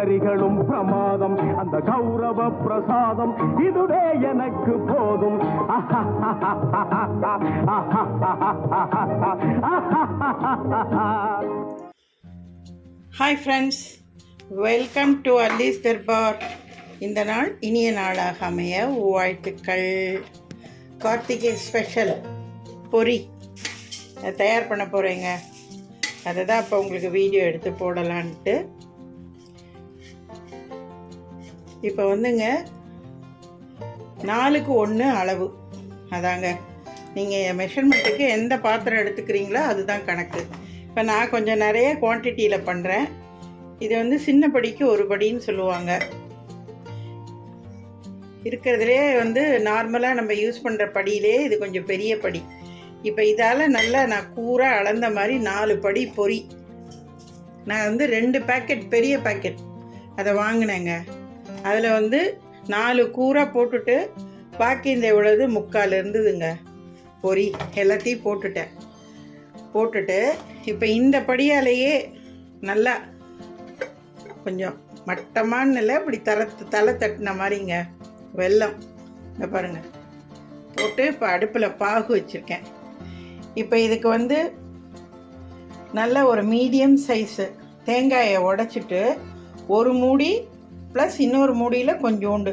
ஹரிகளும் பிரமாதம் அந்த கௌரவ பிரசாதம் இதுவே எனக்கு போதும். Hi friends welcome to அல்லீஸ் Darbar இந்த நாள் இனிய நாளாக அமைய வாழ்த்துக்கள். கார்த்திகை ஸ்பெஷல் பொரி தயார் பண்ண போகிறேங்க அதை தான் இப்போ உங்களுக்கு வீடியோ எடுத்து போடலான்ட்டு இப்போ வந்துங்க நாலுக்கு ஒன்று அளவு. அதாங்க. நீங்கள் மெஷர்மெண்ட்டுக்கு எந்த பாத்திரம் எடுத்துக்கிறீங்களோ அதுதான் கணக்கு. இப்போ நான் கொஞ்சம் நிறைய குவான்டிட்டியில் பண்ணுறேன் இது வந்து சின்ன படிக்கு ஒரு படின்னு சொல்லுவாங்க. இருக்கிறதுலே வந்து நார்மலாக நம்ம யூஸ் பண்ணுற படியிலே இது கொஞ்சம் பெரிய படி. இப்போ இதால் நல்லா நான் கூராக அளந்த மாதிரி நாலு படி பொரி நான் வந்து ரெண்டு பேக்கெட் பெரிய பேக்கெட் அதை வாங்கினேங்க. அதில் வந்து நாலு கூரை போட்டுட்டு பாக்கி இந்த இவ்வளவு முக்கால் இருந்ததுங்க. பொரி எல்லாத்தையும் போட்டுட்டேன். போட்டுட்டு இப்போ இந்த படியாலேயே நல்லா கொஞ்சம் மட்டமான இல்லை இப்படி தர தலை தட்டின மாதிரிங்க. வெல்லம். இந்த பாருங்கள் போட்டு இப்போ அடுப்பில் பாகு வச்சுருக்கேன். இப்போ இதுக்கு வந்து நல்ல ஒரு மீடியம் சைஸு. தேங்காயை உடச்சிட்டு ஒரு மூடி ப்ளஸ் இன்னொரு மூடியில் கொஞ்சோண்டு.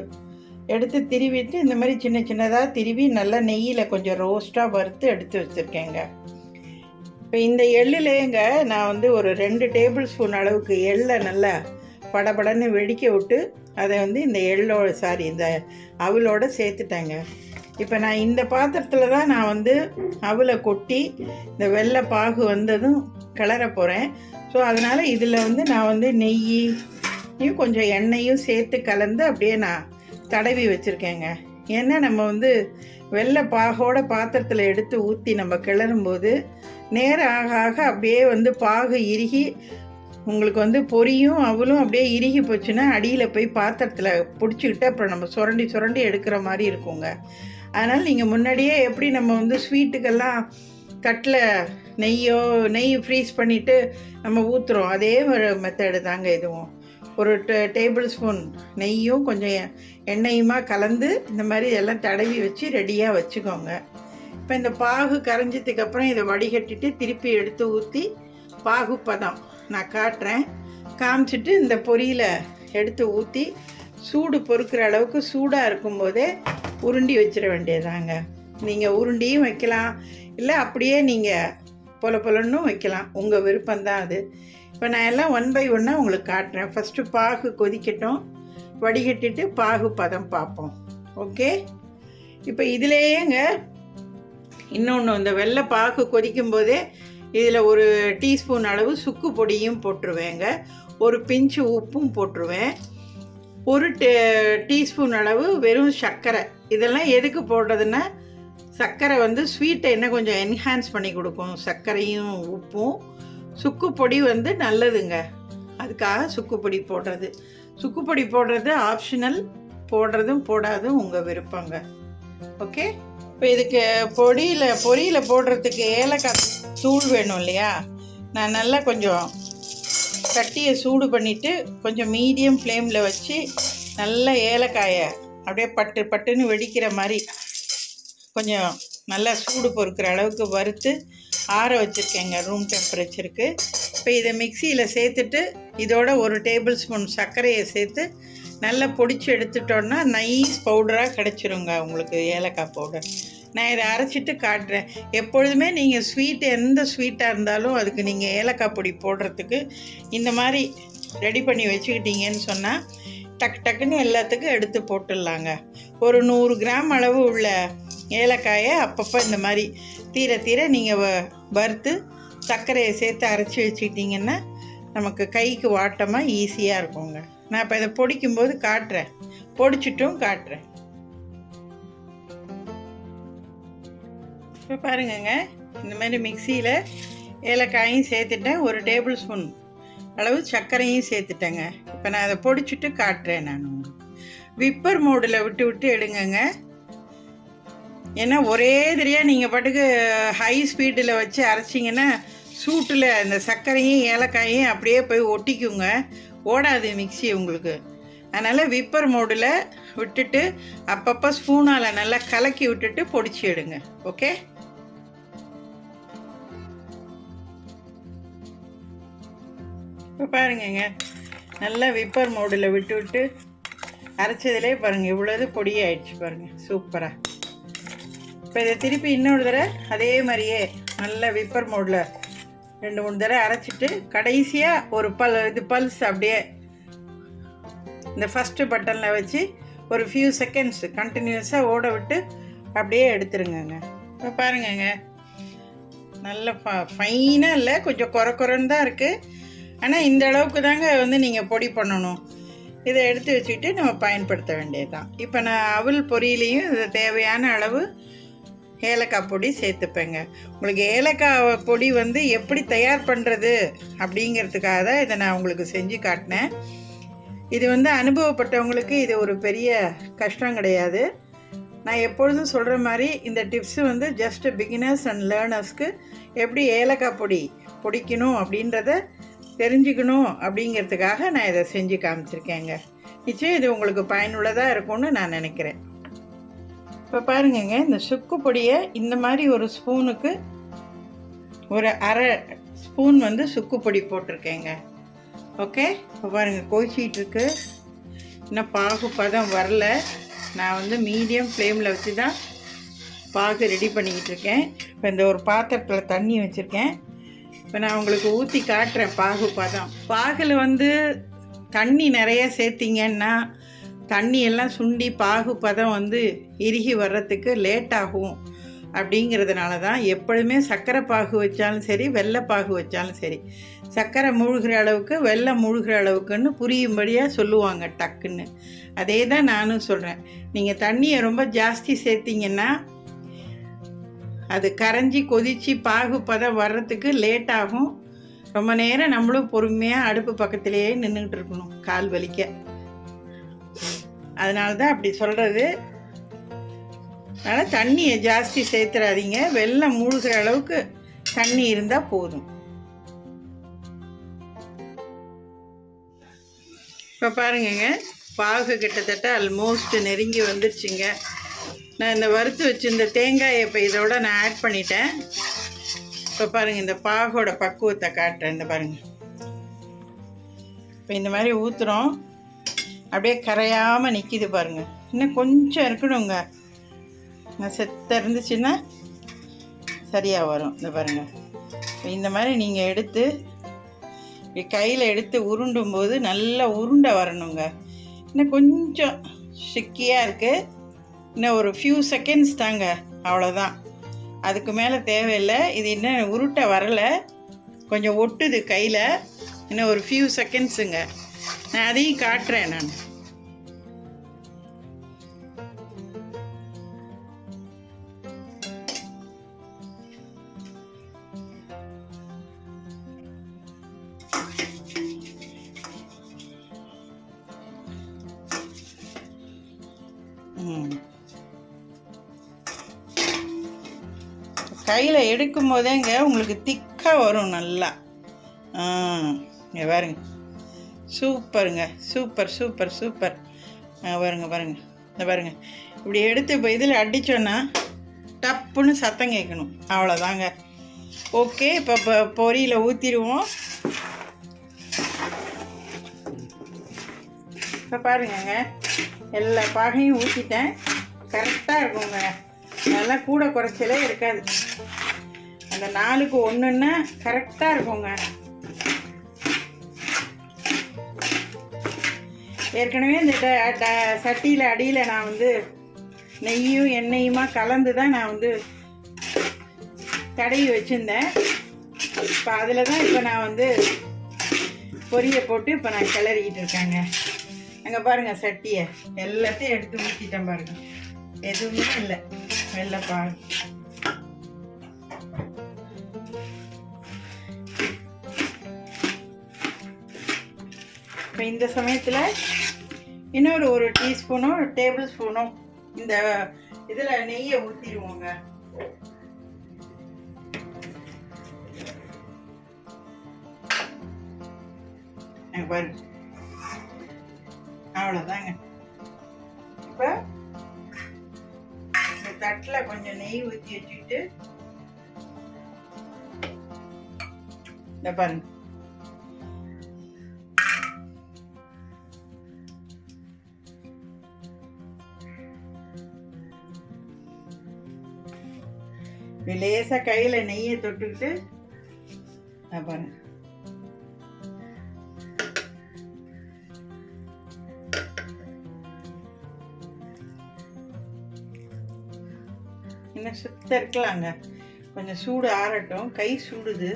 எடுத்து திருவிட்டு இந்த மாதிரி சின்ன சின்னதாக திருவி நல்லா நெய்யில் கொஞ்சம் ரோஸ்ட்டாக வறுத்து எடுத்து வச்சுருக்கேங்க. இப்போ இந்த எள்ளுலேங்க நான் வந்து ஒரு ரெண்டு டேபிள் ஸ்பூன் அளவுக்கு எள்ளை நல்லா படபடன்னு வெடிக்க விட்டு அதை வந்து இந்த எள்ளோட சாரி இந்த அவளோட சேர்த்துட்டேங்க. இப்போ நான் இந்த பாத்திரத்தில் தான் நான் வந்து அவலை கொட்டி இந்த வெள்ளை பாகு வந்ததும் கிளற போகிறேன் ஸோ அதனால் இதில் வந்து நான் வந்து நெய் நெய்யும் கொஞ்சம் எண்ணெயும் சேர்த்து கலந்து அப்படியே நான் தடவி வச்சுருக்கேங்க. ஏன்னா நம்ம வந்து வெள்ளை பாகோட பாத்திரத்தில் எடுத்து ஊற்றி நம்ம கிளறும்போது நேரம் ஆக ஆக அப்படியே வந்து பாகு இறுகி உங்களுக்கு வந்து பொரியும் அவளும் அப்படியே இறுகி போச்சுன்னா அடியில் போய் பாத்திரத்தில் பிடிச்சிக்கிட்டு அப்புறம் நம்ம சுரண்டி சுரண்டி எடுக்கிற மாதிரி இருக்குங்க. அதனால் நீங்கள் முன்னாடியே எப்படி நம்ம வந்து ஸ்வீட்டுக்கெல்லாம் தட்டில் நெய்யோ நெய் ஃப்ரீஸ் பண்ணிவிட்டு நம்ம ஊற்றுறோம் அதே ஒரு மெத்தடு தாங்க இதுவும். ஒரு டேபிள் ஸ்பூன் நெய்யும் கொஞ்சம் எண்ணெயுமா கலந்து இந்த மாதிரி எல்லாம் தடவி வச்சு ரெடியாக வச்சுக்கோங்க. இப்போ இந்த பாகு கரைஞ்சதுக்கப்புறம் இதை வடிகட்டிட்டு திருப்பி எடுத்து ஊற்றி பாகு பதம் நான் காட்டுறேன். காமிச்சிட்டு இந்த பொரியில் எடுத்து ஊற்றி சூடு பொறுக்கிற அளவுக்கு சூடாக இருக்கும்போதே உருண்டி வச்சிட வேண்டியதாங்க நீங்கள் உருண்டியும் வைக்கலாம். இல்லை அப்படியே நீங்கள் பொல பொலன்னும் வைக்கலாம். உங்கள் விருப்பம்தான் அது. இப்போ நான் எல்லாம் ஒன் பை ஒன்னாக உங்களுக்கு காட்டுறேன். ஃபஸ்ட்டு பாகு கொதிக்கட்டும். வடிகட்டிட்டு பாகு பதம் பார்ப்போம். ஓகே இப்போ இதுலேயேங்க இன்னொன்று இந்த வெள்ளை பாகு கொதிக்கும் போதே இதில் ஒரு டீஸ்பூன் அளவு சுக்கு பொடியும் போட்டுருவேங்க. ஒரு பிஞ்சு உப்பும் போட்டுருவேன். ஒரு டே டீஸ்பூன் அளவு வெறும் சர்க்கரை. இதெல்லாம் எதுக்கு போடுறதுன்னா சர்க்கரை வந்து ஸ்வீட்டை இன்னும் கொஞ்சம் என்ஹான்ஸ் பண்ணி கொடுக்கும். சர்க்கரையும் உப்பும். சுக்கு பொடி வந்து நல்லதுங்க. அதுக்காக சுக்கு பொடி போடுறது. சுக்கு பொடி போடுறது ஆப்ஷனல் போடுறதும் போடாதும் உங்கள் விருப்பங்க. ஓகே இப்போ இதுக்கு பொடியில் பொரியில் போடுறதுக்கு ஏலக்காய் தூள் வேணும் இல்லையா? நான் நல்லா கொஞ்சம் சட்டியை சூடு பண்ணிவிட்டு கொஞ்சம் மீடியம் ஃப்ளேமில் வச்சு நல்லா ஏலக்காயை அப்படியே பட்டு பட்டுன்னு வெடிக்கிற மாதிரி கொஞ்சம் நல்லா சூடு பொறுக்கிற அளவுக்கு வறுத்து ஆற வச்சுருக்கேங்க ரூம் டெம்பரேச்சருக்கு இப்போ இதை மிக்சியில் சேர்த்துட்டு இதோட ஒரு டேபிள் ஸ்பூன் சர்க்கரையை சேர்த்து நல்லா பொடிச்சு எடுத்துட்டோன்னா நைஸ் பவுடராக கிடச்சிருங்க உங்களுக்கு ஏலக்காய் பவுடர் நான் இதை அரைச்சிட்டு காட்டுறேன். எப்பொழுதுமே நீங்கள் ஸ்வீட் எந்த ஸ்வீட்டாக இருந்தாலும் அதுக்கு நீங்கள் ஏலக்காய் பொடி போடுறதுக்கு இந்த மாதிரி ரெடி பண்ணி வச்சுக்கிட்டீங்கன்னு சொன்னால் டக்கு டக்குன்னு எல்லாத்துக்கும் எடுத்து போட்டுடலாங்க. ஒரு நூறு கிராம் அளவு உள்ள ஏலக்காயை அப்பப்போ இந்த மாதிரி தீர தீர நீங்கள் வ வறுத்து சர்க்கரையை சேர்த்து அரைச்சி வச்சுக்கிட்டிங்கன்னா நமக்கு கைக்கு வாட்டமாக ஈஸியாக இருக்குங்க. நான் இப்போ இதை பொடிக்கும்போது காட்டுறேன். பொடிச்சிட்டும் காட்டுறேன். இப்போ பாருங்கங்க இந்த மாதிரி மிக்சியில் ஏலக்காயும் சேர்த்துட்டேன். ஒரு டேபிள் ஸ்பூன் அளவு சர்க்கரையும் சேர்த்துட்டேங்க. இப்போ நான் அதை பொடிச்சிட்டு காட்டுறேன் நான். விப்பர் மோடில் விட்டு விட்டு எடுங்கங்க. ஏன்னா ஒரே தெரியாக நீங்கள் பாட்டுக்கு ஹை ஸ்பீடில் வச்சு அரைச்சிங்கன்னா சூட்டில் அந்த சர்க்கரையும் ஏலக்காயும் அப்படியே போய் ஒட்டிக்குங்க. ஓடாது மிக்ஸி உங்களுக்கு. அதனால் விப்பர் மோடில் விட்டுட்டு அப்பப்போ ஸ்பூனால் நல்லா கலக்கி விட்டுட்டு பொடிச்சு எடுங்க. ஓகே? இப்போ பாருங்கங்க. நல்லா விப்பர் மோடில் விட்டு விட்டு அரைச்சதுலேயே பாருங்கள் இவ்வளோது பொடியாயிடுச்சு பாருங்கள் சூப்பராக இப்போ இதை திருப்பி இன்னொரு தடவை அதே மாதிரியே நல்ல விப்பர் மோடில் ரெண்டு மூணு தடவை அரைச்சிட்டு கடைசியாக ஒரு பல் இது பல்ஸ் அப்படியே இந்த ஃபஸ்ட்டு பட்டனில் வச்சு ஒரு ஃபியூ செகண்ட்ஸ் கண்டினியூஸாக ஓட விட்டு அப்படியே எடுத்துருங்கங்க. இப்போ பாருங்கங்க. நல்ல ஃப ஃபைனாக இல்லை கொஞ்சம் குறை குறைன்னு தான் இருக்குது ஆனால் இந்த அளவுக்கு தாங்க வந்து நீங்கள் பொடி பண்ணணும். இதை எடுத்து வச்சுக்கிட்டு நம்ம பயன்படுத்த வேண்டியது தான் இப்போ நான் அவல் பொரியலையும் இது தேவையான அளவு ஏலக்காய் பொடி சேர்த்துப்பேங்க. உங்களுக்கு ஏலக்காய் பொடி வந்து எப்படி தயார் பண்ணுறது அப்படிங்கிறதுக்காக தான் இதை நான் உங்களுக்கு செஞ்சு காட்டினேன். இது வந்து அனுபவப்பட்டவங்களுக்கு இது ஒரு பெரிய கஷ்டம் கிடையாது. நான் எப்பொழுதும் சொல்கிற மாதிரி இந்த டிப்ஸு வந்து ஜஸ்ட் பிகினர்ஸ் அண்ட் லேர்னர்ஸ்க்கு எப்படி ஏலக்காய் பொடி பொடிக்கணும் அப்படின்றத தெரிஞ்சுக்கணும் அப்படிங்கிறதுக்காக நான் இதை செஞ்சு காமிச்சிருக்கேங்க. நிச்சயம் இது உங்களுக்கு பயனுள்ளதாக இருக்கும்னு நான் நினைக்கிறேன். இப்போ பாருங்கங்க இந்த சுக்கு பொடியை இந்த மாதிரி ஒரு ஸ்பூனுக்கு ஒரு அரை ஸ்பூன் வந்து சுக்கு பொடி போட்டிருக்கேங்க. ஓகே? இப்போ பாருங்கள் கொதிச்சிட்டு இருக்கு. இன்னும் பாகு பதம் வரல. நான் வந்து மீடியம் ஃப்ளேமில் வச்சு தான் பாகு ரெடி பண்ணிக்கிட்டு இருக்கேன். இப்போ இந்த ஒரு பாத்திரத்தில் தண்ணி வச்சுருக்கேன். இப்போ நான் உங்களுக்கு ஊற்றி காட்டுறேன் பாகு பதம். பாகில் வந்து தண்ணி நிறைய சேர்த்திங்கன்னா தண்ணியெல்லாம் சுண்டி பாகு பதம் வந்து இறுகி வர்றதுக்கு லேட் ஆகும். அப்படிங்கிறதுனால தான் எப்பொழுதுமே சர்க்கரை பாகு வச்சாலும் சரி வெள்ளை பாகு வச்சாலும் சரி சர்க்கரை மூழ்கிற அளவுக்கு வெள்ளை மூழ்கிற அளவுக்குன்னு புரியும்படியாக சொல்லுவாங்க டக்குன்னு. அதே தான் நானும் சொல்கிறேன் நீங்கள் தண்ணியை ரொம்ப ஜாஸ்தி சேர்த்திங்கன்னா அது கரைஞ்சி கொதித்து பாகு பதம் வர்றதுக்கு லேட் ஆகும். ரொம்ப நேரம் நம்மளும் பொறுமையாக அடுப்பு பக்கத்திலேயே நின்றுக்கிட்டு இருக்கணும் கால் வலிக்க. அதனால தான் அப்படி சொல்கிறது அதனால் தண்ணியை ஜாஸ்தி சேர்த்துறாதீங்க. வெள்ளம் மூழ்கிற அளவுக்கு தண்ணி இருந்தால் போதும். இப்போ பாருங்கங்க பாகு கிட்டத்தட்ட ஆல்மோஸ்ட் நெருங்கி வந்துருச்சுங்க. நான் இந்த வறுத்து வச்சுருந்த தேங்காயை இப்போ இதோட நான் ஆட் பண்ணிட்டேன். இப்போ பாருங்கள் இந்த பாகோட பக்குவத்தை காட்டுறேன். இந்த பாருங்கள் இப்போ இந்த மாதிரி ஊற்றுறோம் அப்படியே கரையாமல் நிற்கிது பாருங்கள் இன்னும் கொஞ்சம் இருக்கணுங்க. நான் செத்த இருந்துச்சுன்னா சரியாக வரும். இந்த பாருங்கள் இந்த மாதிரி நீங்கள் எடுத்து இப்படி கையில் எடுத்து உருண்டும் போது நல்லா உருண்டை வரணுங்க. இன்னும் கொஞ்சம் சிக்கியாக இருக்குது இன்னும் ஒரு ஃபியூ செகண்ட்ஸ் தாங்க. அவ்வளோதான் அதுக்கு மேலே தேவையில்லை. இது இன்னும் உருட்டை வரலை. கொஞ்சம் ஒட்டுது கையில். இன்னும் ஒரு ஃபியூ செகண்ட்ஸுங்க நான் அதையும் காட்டுறேன் நான். ம். கையில் எடுக்கும் போதேங்க உங்களுக்கு திக்காக வரும் நல்லா. ஆ பாருங்க. சூப்பருங்க. Super super super. ஆ பாருங்க பாருங்க இந்த பாருங்க. இப்படி எடுத்து இப்போ இதில் அடித்தோன்னா டப்புன்னு சத்தம் கேட்கணும். அவ்வளோதாங்க. ஓகே இப்போ இப்போ பொரியில் ஊற்றிடுவோம் இப்போ பாருங்கங்க. எல்லா பாகையும் ஊற்றிட்டேன் கரெக்டாக இருக்குங்க. நல்லா கூட குறைச்சலே இருக்காது. அந்த நாளுக்கு ஒன்றுன்னா கரெக்டாக இருக்குங்க. ஏற்கனவே இந்த ட- சட்டியில் அடியில் நான் வந்து நெய்யும் எண்ணெயுமா கலந்து தான் நான் வந்து தடவி வச்சுருந்தேன். இப்போ அதில் தான் இப்போ நான் வந்து பொரிய போட்டு இப்போ நான் கிளறிக்கிட்டு இருக்கேங்க. அங்கே பாருங்கள் சட்டியை. எல்லாத்தையும் எடுத்து ஊற்றிட்டேன் பாருங்கள் எதுவுமே இல்லை. வெள்ளைப்பா இப்போ இந்த சமயத்தில் இன்னொரு ஒரு டீஸ்பூனோ டேபிள் ஸ்பூனோ இந்த இதில் நெய்யை ஊற்றிடுவோங்க பாரு. அவ்வளோதாங்க இப்போ இந்த தட்டில் கொஞ்சம் நெய் ஊற்றி வச்சுக்கிட்டு இந்த பாருங்க. லேசாக கையில் நெய்யை தொட்டுக்கிட்டு இந்த பாருங்க. இன்னும் சுத்த இருக்கலாங்க. கொஞ்சம் சூடு ஆறட்டும். கை சூடுது.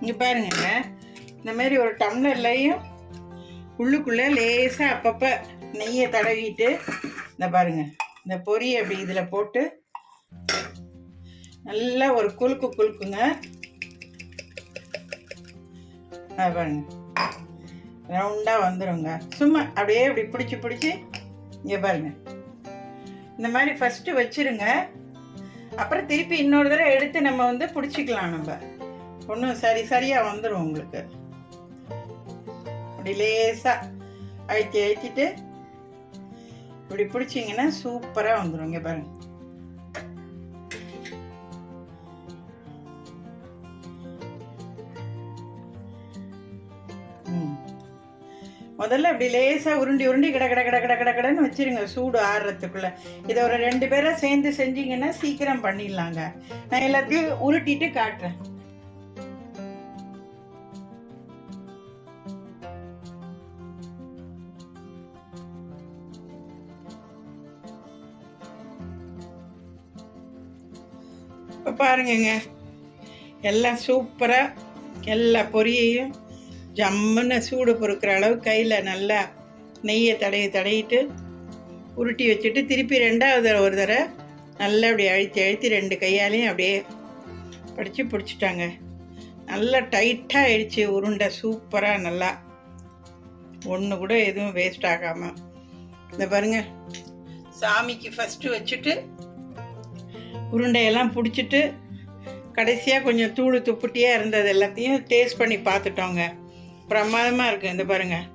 இங்கே பாருங்க. இந்த மாதிரி ஒரு டம்ளர்லையும் உள்ளுக்குள்ளே லேசாக அப்பப்போ நெய்யை தடவிட்டு இந்த பாருங்க இந்த பொரியை அப்படி இதில் போட்டு நல்லா ஒரு குலுக்கு குலுக்குங்க. பாருங்க. ரவுண்டாக வந்துருங்க. சும்மா அப்படியே இப்படி பிடிச்சி பிடிச்சி இங்கே பாருங்க. இந்த மாதிரி ஃபஸ்ட்டு வச்சிருங்க. அப்புறம் திருப்பி இன்னொரு தடவை எடுத்து நம்ம வந்து பிடிச்சிக்கலாம் நம்ம. ஒன்றும் சரி சரியாக வந்துடும் உங்களுக்கு. அப்படி லேசாக அழுத்தி அழுத்திட்டு இப்படி பிடிச்சிங்கன்னா சூப்பராக வந்துடும் இங்கே பாருங்கள் முதல்ல அப்படி லேசாக உருண்டி உருண்டி கிட கிட கிட கிட கிட கடன்னு வச்சிருங்க சூடு ஆறுறதுக்குள்ள இதை ஒரு ரெண்டு பேரை சேர்ந்து செஞ்சீங்கன்னா சீக்கிரம் பண்ணிடலாங்க. நான் எல்லாத்தையும் உருட்டிட்டு காட்டுறேன். பாருங்கங்க. எல்லாம் சூப்பராக எல்லா பொரியையும் ஜம்முன்னு சூடு பொறுக்கிற அளவு கையில் நல்லா நெய்யை தடவி தடவிட்டு உருட்டி வச்சுட்டு திருப்பி ரெண்டாவது ஒரு தடவை நல்லா அப்படி அழுத்தி அழுத்தி ரெண்டு கையாலையும் அப்படியே படித்து பிடிச்சிட்டாங்க. நல்லா டைட்டாக ஆயிடுச்சு உருண்டை சூப்பராக நல்லா. ஒன்று கூட எதுவும் வேஸ்ட் ஆகாமல் இந்த பாருங்கள் சாமிக்கு ஃபஸ்ட்டு வச்சுட்டு உருண்டையெல்லாம் பிடிச்சிட்டு கடைசியாக கொஞ்சம் தூள் துப்புட்டியாக இருந்தது எல்லாத்தையும் டேஸ்ட் பண்ணி பார்த்துட்டோங்க. பிரமாதமாக இருக்குது இந்த பாருங்கள்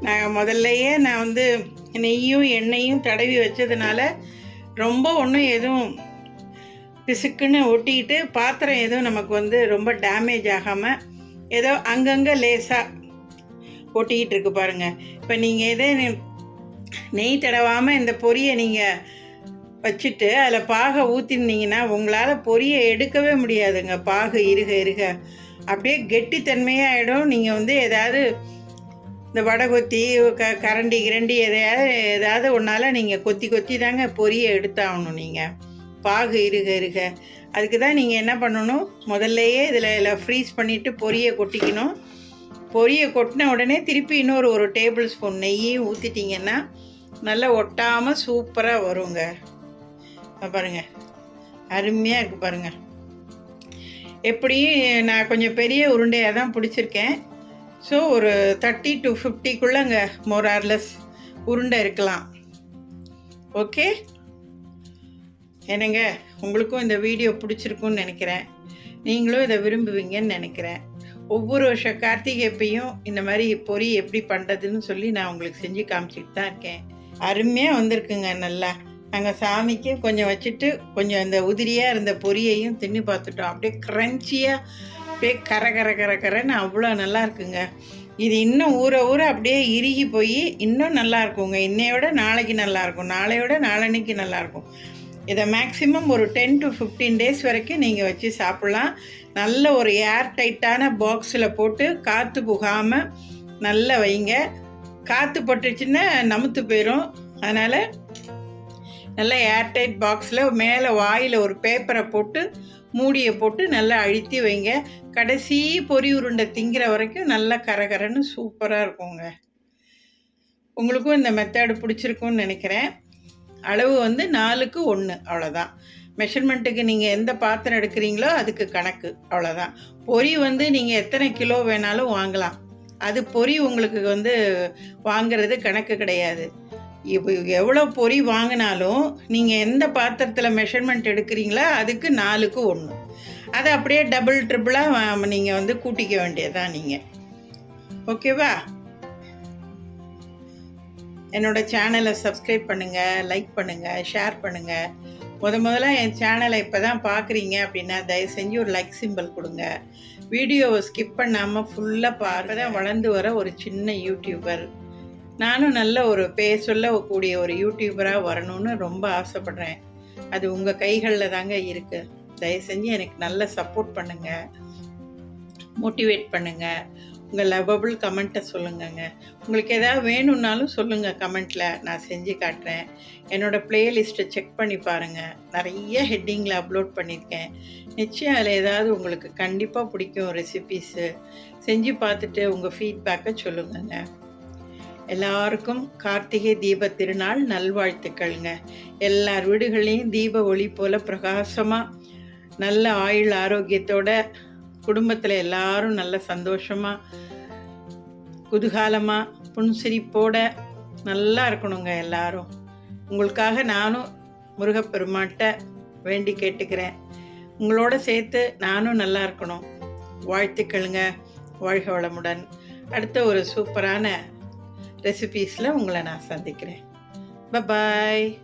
நான் முதல்லையே நான் வந்து நெய்யும் எண்ணெயும் தடவி வச்சதுனால ரொம்ப ஒன்றும் எதுவும் பிசுக்குன்னு ஒட்டிக்கிட்டு பாத்திரம் எதுவும் நமக்கு வந்து ரொம்ப டேமேஜ் ஆகாமல் ஏதோ அங்கங்கே லேசாக ஒட்டிக்கிட்டு இருக்கு பாருங்கள் இப்போ நீங்கள் எதே நெய் தடவாமல் இந்த பொரியை நீங்கள் வச்சுட்டு அதில் பாகை ஊற்றிருந்தீங்கன்னா உங்களால் பொரியை எடுக்கவே முடியாதுங்க. பாகு இருக இருக அப்படியே கெட்டித்தன்மையாகிடும் நீங்கள் வந்து ஏதாவது இந்த வடை கொத்தி க கரண்டி கிரண்டி எதையாவது ஏதாவது ஒன்றால் நீங்கள் கொத்தி கொத்தி தாங்க பொரியை எடுத்தாகணும் நீங்கள் பாகு இருக இருக அதுக்கு தான் நீங்கள் என்ன பண்ணணும்? முதல்லையே இதில் இதில் ஃப்ரீஸ் பண்ணிவிட்டு பொரியை கொட்டிக்கணும். பொரியை கொட்டின உடனே திருப்பி இன்னொரு ஒரு டேபிள் ஸ்பூன் நெய்யும் ஊற்றிட்டிங்கன்னா நல்லா ஒட்டாமல் சூப்பராக வருங்க. பாருங்கள் அருமையாக இருக்குது பாருங்கள் எப்படியும் நான் கொஞ்சம் பெரிய உருண்டையாக தான் பிடிச்சிருக்கேன். ஸோ ஒரு thirty two more more or less உருண்டை இருக்கலாம். ஓகே என்னங்க உங்களுக்கும் இந்த வீடியோ பிடிச்சிருக்குன்னு நினைக்கிறேன். நீங்களும் இதை விரும்புவீங்கன்னு நினைக்கிறேன். ஒவ்வொரு வருஷம் கார்த்திகைப்பையும் இந்த மாதிரி பொரி எப்படி பண்ணுறதுன்னு சொல்லி நான் உங்களுக்கு செஞ்சு காமிச்சிட்டு தான் இருக்கேன். அருமையாக வந்திருக்குங்க நல்லா. நாங்கள் சாமிக்கு கொஞ்சம் வச்சுட்டு கொஞ்சம் அந்த உதிரியாக இருந்த பொரியையும் தின்னு பார்த்துட்டோம். அப்படியே க்ரன்ச்சியாக அப்படியே கர கர கர கரன்னு அவ்வளோ நல்லா இருக்குங்க. இது இன்னும் ஊற ஊற அப்படியே இறுகி போய் இன்னும் நல்லா இருக்குங்க. இன்னையோட நாளைக்கு நல்லா இருக்கும். நாளையோட நாளன்னைக்கு நல்லா இருக்கும். இதை மேக்ஸிமம் ஒரு டென் டு ஃபிஃப்டீன் டேஸ் வரைக்கும் நீங்கள் வச்சு சாப்பிட்லாம். நல்ல ஒரு ஏர் டைட்டான பாக்ஸில் போட்டு காற்று புகாமல் நல்லா வைங்க. காற்று பட்டுச்சுன்னா நமுத்து போயிடும் அதனால் நல்லா ஏர்டைட் பாக்ஸில் மேலே வாயில் ஒரு பேப்பரை போட்டு மூடியை போட்டு நல்லா அழுத்தி வைங்க. கடைசி பொரி உருண்டை திங்கிற வரைக்கும் நல்லா கரகரன்னு சூப்பராக இருக்குங்க. உங்களுக்கும் இந்த மெத்தடு பிடிச்சிருக்கும்னு நினைக்கிறேன். அளவு வந்து நாலுக்கு ஒன்று அவ்வளோதான் மெஷர்மெண்ட்டுக்கு நீங்கள் எந்த பாத்திரம் எடுக்கிறீங்களோ அதுக்கு கணக்கு அவ்வளோதான் பொரி வந்து நீங்கள் எத்தனை கிலோ வேணாலும் வாங்கலாம். அது பொரி உங்களுக்கு வந்து வாங்குறது கணக்கு கிடையாது. இப்போ எவ்வளோ பொரி வாங்கினாலும் நீங்கள் எந்த பாத்திரத்தில் மெஷர்மெண்ட் எடுக்கிறீங்களோ அதுக்கு நாலுக்கு ஒன்று அதை அப்படியே டபுள் ட்ரிபிளாக நீங்கள் வந்து கூட்டிக்க வேண்டியதுதான் நீங்கள் ஓகேவா என்னோட சேனலை சப்ஸ்கிரைப் பண்ணுங்கள் லைக் பண்ணுங்கள் ஷேர் பண்ணுங்கள் முத முதல்ல என் சேனலை இப்போ தான் பார்க்குறீங்க அப்படின்னா தயவு செஞ்சு ஒரு லைக் சிம்பிள் கொடுங்க. வீடியோவை ஸ்கிப் பண்ணாமல் ஃபுல்லாக பார்க்க தான் வளர்ந்து வர ஒரு சின்ன யூடியூபர் நானும் நல்ல ஒரு பேர் சொல்லக்கூடிய ஒரு யூடியூபராக வரணும்னு ரொம்ப ஆசைப்பட்றேன். அது உங்கள் கைகளில் தாங்க இருக்குது தயவு செஞ்சு எனக்கு நல்ல சப்போர்ட் பண்ணுங்கள் மோட்டிவேட் பண்ணுங்கள் உங்கள் லவ்வபிள் கமெண்ட்டை சொல்லுங்கங்க. உங்களுக்கு எதாவது வேணும்னாலும் சொல்லுங்கள் கமெண்ட்டில் நான் செஞ்சு காட்டுறேன். என்னோடய ப்ளேலிஸ்ட்டை செக் பண்ணி பாருங்கள் நிறைய ஹெட்டிங்கில் அப்லோட் பண்ணியிருக்கேன் நிச்சயம் அதில் ஏதாவது உங்களுக்கு கண்டிப்பாக பிடிக்கும் ரெசிபீஸு செஞ்சு பார்த்துட்டு உங்கள் ஃபீட்பேக்கை சொல்லுங்கங்க. எல்லாருக்கும் கார்த்திகை தீப திருநாள் நல்வாழ்த்துக்கள்ங்க. எல்லார் வீடுகள்லேயும் தீப ஒளி போல் பிரகாசமாக நல்ல ஆயுள் ஆரோக்கியத்தோட குடும்பத்தில் எல்லாரும் நல்ல சந்தோஷமாக குதூகாலமாக புன்சிரிப்போட நல்லா இருக்கணுங்க எல்லாரும். உங்களுக்காக நானும் முருகப்பெருமாட்ட வேண்டி கேட்டுக்கிறேன். உங்களோட சேர்த்து நானும் நல்லா இருக்கணும். வாழ்த்துக்களுங்க. வாழ்க வளமுடன். அடுத்த ஒரு சூப்பரான ரெசிபீஸில் உங்களை நான் சந்திக்கிறேன். பாய்